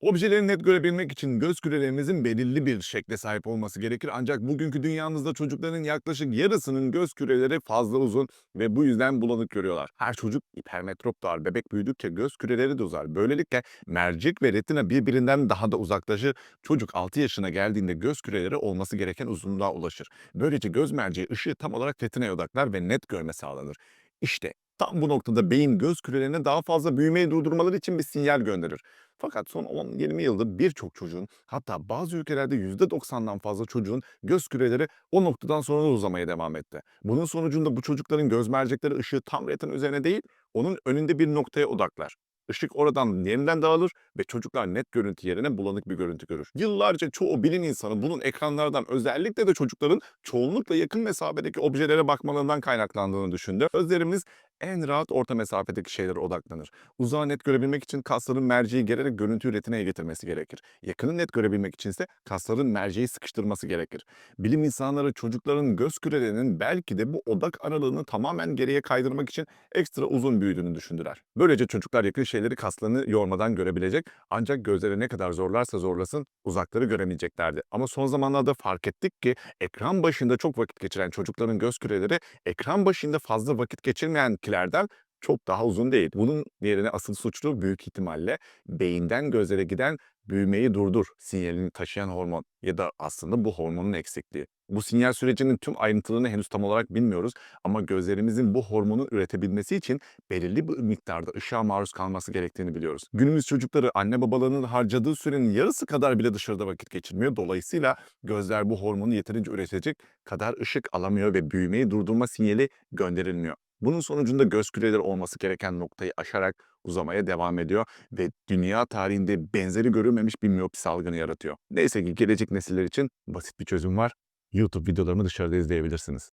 Objeleri net görebilmek için göz kürelerimizin belirli bir şekle sahip olması gerekir. Ancak bugünkü dünyamızda çocukların yaklaşık yarısının göz küreleri fazla uzun ve bu yüzden bulanık görüyorlar. Her çocuk hipermetrop doğar. Bebek büyüdükçe göz küreleri de uzar. Böylelikle mercek ve retina birbirinden daha da uzaklaşır. Çocuk 6 yaşına geldiğinde göz küreleri olması gereken uzunluğa ulaşır. Böylece göz merceği ışığı tam olarak retinaya odaklar ve net görme sağlanır. İşte tam bu noktada beyin göz kürelerine daha fazla büyümeyi durdurmaları için bir sinyal gönderir. Fakat son 10-20 yıldır birçok çocuğun hatta bazı ülkelerde %90'dan fazla çocuğun göz küreleri o noktadan sonra da uzamaya devam etti. Bunun sonucunda bu çocukların göz mercekleri ışığı tam retina üzerine değil onun önünde bir noktaya odaklar. Işık oradan yeniden dağılır ve çocuklar net görüntü yerine bulanık bir görüntü görür. Yıllarca çoğu bilim insanı bunun ekranlardan özellikle de çocukların çoğunlukla yakın mesafedeki objelere bakmalarından kaynaklandığını düşündü. Gözlerimiz en rahat orta mesafedeki şeylere odaklanır. Uzağı net görebilmek için kasların merceği gererek görüntüyü retinaya getirmesi gerekir. Yakını net görebilmek içinse kasların merceği sıkıştırması gerekir. Bilim insanları çocukların göz kürelerinin belki de bu odak aralığını tamamen geriye kaydırmak için ekstra uzun büyüdüğünü düşündüler. Böylece çocuklar yakın şeyleri kaslarını yormadan görebilecek ancak gözleri ne kadar zorlarsa zorlasın uzakları göremeyeceklerdi. Ama son zamanlarda fark ettik ki ekran başında çok vakit geçiren çocukların göz küreleri ekran başında fazla vakit geçirmeyenkilerden çok daha uzun değil. Bunun yerine asıl suçlu büyük ihtimalle beyinden gözlere giden büyümeyi durdur sinyalini taşıyan hormon ya da aslında bu hormonun eksikliği. Bu sinyal sürecinin tüm ayrıntılarını henüz tam olarak bilmiyoruz ama gözlerimizin bu hormonu üretebilmesi için belirli bir miktarda ışığa maruz kalması gerektiğini biliyoruz. Günümüz çocukları anne babalarının harcadığı sürenin yarısı kadar bile dışarıda vakit geçirmiyor. Dolayısıyla gözler bu hormonu yeterince üretecek kadar ışık alamıyor ve büyümeyi durdurma sinyali gönderilmiyor. Bunun sonucunda göz küreleri olması gereken noktayı aşarak uzamaya devam ediyor ve dünya tarihinde benzeri görülmemiş bir miyopi salgını yaratıyor. Neyse ki gelecek nesiller için basit bir çözüm var. YouTube videolarımı dışarıda izleyebilirsiniz.